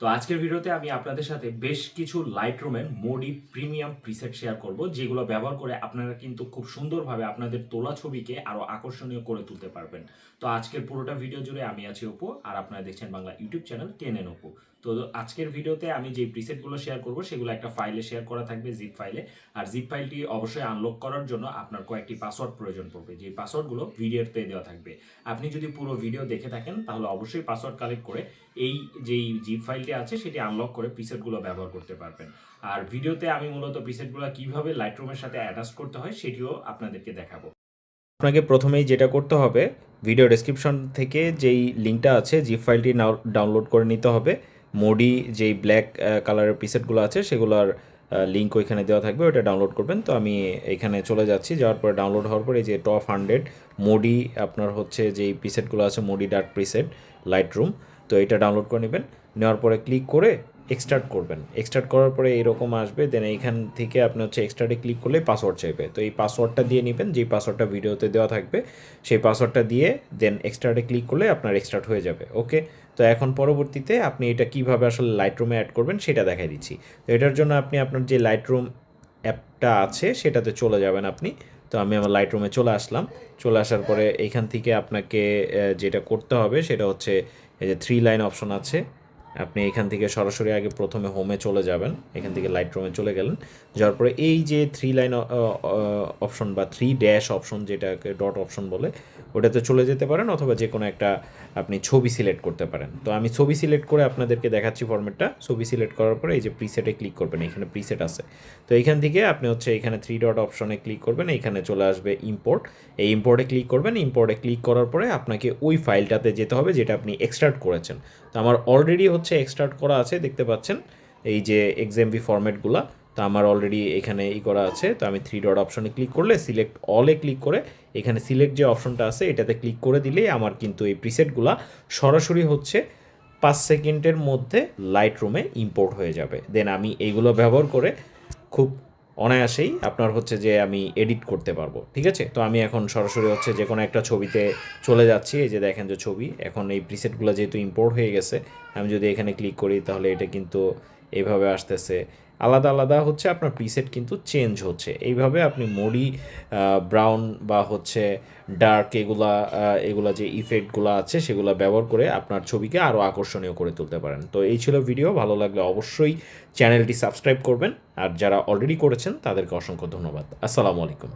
তো আজকের ভিডিওতে আমি আপনাদের সাথে বেশ কিছু লাইট রুমের মোডি প্রিমিয়াম প্রিসেট শেয়ার করব, যেগুলো ব্যবহার করে আপনারা কিন্তু খুব সুন্দরভাবে আপনাদের তোলা ছবিকে আরও আকর্ষণীয় করে তুলতে পারবেন। তো আজকের পুরোটা ভিডিও জুড়ে আমি আছি অপু, আর আপনারা দেখছেন Bangla YouTube channel ten Apu তো আজকের ভিডিওতে আমি যে প্রিসেটগুলো শেয়ার করব, সেগুলো একটা ফাইলে শেয়ার করা থাকবে জিপ ফাইলে আর জিপ ফাইলটি অবশ্যই আনলক করার জন্য আপনার কয়েকটি পাসওয়ার্ড প্রয়োজন পড়বে যে পাসওয়ার্ডগুলো ভিডিওতে দেওয়া থাকবে। আপনি যদি পুরো ভিডিও দেখে থাকেন, তাহলে অবশ্যই পাসওয়ার্ড কালেক্ট করে এই যেই জিপ ফাইলটি আছে সেটি আনলক করে প্রিসেটগুলো ব্যবহার করতে পারবেন। আর ভিডিওতে আমি মূলত প্রিসেটগুলো কীভাবে লাইটরুমের সাথে অ্যাটাচ করতে হয় সেটিও আপনাদেরকে দেখাবো। আপনাকে প্রথমেই যেটা করতে হবে ভিডিও ডেসক্রিপশন থেকে যেই লিঙ্কটা আছে জিপ ফাইলটি ডাউনলোড করে নিতে হবে। মোডি যেই ব্ল্যাক কালারের প্রিসেটগুলো আছে সেগুলোর লিঙ্ক ওইখানে দেওয়া থাকবে ওটা ডাউনলোড করবেন। তো আমি এখানে চলে যাচ্ছি, যাওয়ার পরে ডাউনলোড হওয়ার পরে যে টপ হান্ড্রেড মোডি আপনার হচ্ছে যেই প্রিসেটগুলো আছে moody dark preset light room তো এটা ডাউনলোড করে নেবেন। নেওয়ার পরে ক্লিক করে এক্সট্রাক্ট করবেন। এক্সট্রাক্ট করার পরে এরকম আসবে দেন এইখান থেকে আপনি হচ্ছে এক্সট্রাটে ক্লিক করলে পাসওয়ার্ড চাইবে। তো এই পাসওয়ার্ডটা দিয়ে নেবেন, যেই পাসওয়ার্ডটা ভিডিওতে দেওয়া থাকবে, সেই পাসওয়ার্ডটা দিয়ে দেন এক্সট্রাটে ক্লিক করলে আপনার এক্সট্রাক্ট হয়ে যাবে ওকে তো এখন পরবর্তীতে আপনি এটা কীভাবে আসলে লাইট রুমে অ্যাড করবেন সেটা দেখাই দিচ্ছি। তো এটার জন্য আপনি আপনার যে লাইট রুম অ্যাপটা আছে, সেটাতে চলে যাবেন আপনি। তো আমি আমার লাইট রুমে চলে আসলাম। চলে আসার পরে এইখান থেকে আপনাকে যেটা করতে হবে সেটা হচ্ছে এই যে থ্রি লাইন অপশন আছে, আপনি এখান থেকে সরাসরি আগে প্রথমে হোমে চলে যাবেন, এখান থেকে লাইট রুমে চলে গেলেন। যাওয়ার পরে এই যে থ্রি লাইন অপশন বা থ্রি ড্যাশ অপশন যেটাকে ডট অপশন বলে ওটাতে চলে যেতে পারেন অথবা যে কোনো একটা আপনি ছবি সিলেক্ট করতে পারেন। তো আমি ছবি সিলেক্ট করে আপনাদেরকে দেখাচ্ছি ফরম্যাটটা ছবি সিলেক্ট করার পরে এই যে প্রিসেটে ক্লিক করবেন, এখানে প্রিসেট আছে। তো এইখান থেকে আপনি হচ্ছে এখানে থ্রি ডট অপশনে ক্লিক করবেন, এখানে চলে আসবে ইম্পোর্ট এই ইম্পোর্টে ক্লিক করবেন ইম্পোর্টে ক্লিক করার পরে আপনাকে ওই ফাইলটাতে যেতে হবে যেটা আপনি এক্সট্রাক্ট করেছেন। তো আমার অলরেডি হচ্ছে এক্সট্রাক্ট করা আছে, দেখতে পাচ্ছেন এই যে এক্সামভি ফরম্যাটগুলো তো আমার অলরেডি এখানে ই করা আছে, তো আমি থ্রি ডট অপশনে ক্লিক করলে সিলেক্ট অলে ক্লিক করে এখানে সিলেক্ট যে অপশনটা আছে, এটাতে ক্লিক করে দিলেই আমার কিন্তু এই প্রিসেটগুলো সরাসরি হচ্ছে পাঁচ সেকেন্ডের মধ্যে লাইট রুমে ইম্পোর্ট হয়ে যাবে। দেন আমি এইগুলো ব্যবহার করে খুব অনায়াসেই আপনার হচ্ছে যে আমি এডিট করতে পারব, ঠিক আছে? তো আমি এখন সরাসরি হচ্ছে যে কোনো একটা ছবিতে চলে যাচ্ছি, এই যে দেখেন যে ছবি, এখন এই প্রিসেটগুলো যেহেতু ইম্পোর্ট হয়ে গেছে, আমি যদি এখানে ক্লিক করি তাহলে এটা কিন্তু এভাবে আসতেছে। আলাদা আলাদা হচ্ছে আপনার প্রিসেট কিন্তু চেঞ্জ হচ্ছে। এইভাবে আপনি মরি ব্রাউন বা হচ্ছে ডার্ক এগুলা এগুলা যে ইফেক্টগুলো আছে সেগুলো ব্যবহার করে আপনার ছবিকে আরও আকর্ষণীয় করে তুলতে পারেন। তো এই ছিল ভিডিও ভালো লাগলে অবশ্যই চ্যানেলটি সাবস্ক্রাইব করবেন। আর যারা অলরেডি করেছেন তাদেরকে অসংখ্য ধন্যবাদ। আসসালামু আলাইকুম।